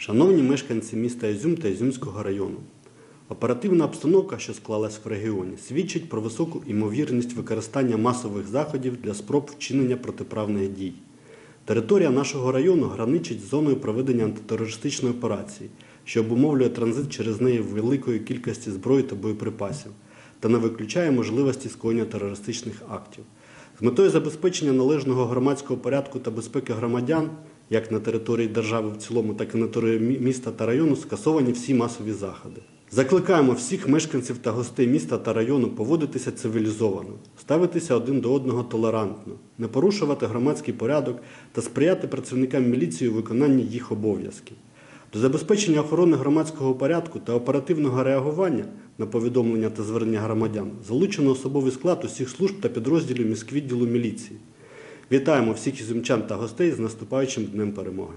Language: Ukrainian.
Шановні мешканці міста Ізюм та Ізюмського району, оперативна обстановка, що склалась в регіоні, свідчить про високу імовірність використання масових заходів для спроб вчинення протиправних дій. Територія нашого району граничить з зоною проведення антитерористичної операції, що обумовлює транзит через неї великої кількості зброї та боєприпасів та не виключає можливості скоєння терористичних актів. З метою забезпечення належного громадського порядку та безпеки громадян, як на території держави в цілому, так і на території міста та району, скасовані всі масові заходи. Закликаємо всіх мешканців та гостей міста та району поводитися цивілізовано, ставитися один до одного толерантно, не порушувати громадський порядок та сприяти працівникам міліції у виконанні їх обов'язків. До забезпечення охорони громадського порядку та оперативного реагування на повідомлення та звернення громадян залучено особовий склад усіх служб та підрозділів міськвідділу міліції. Вітаємо всіх ізюмчан та гостей з наступаючим Днем Перемоги!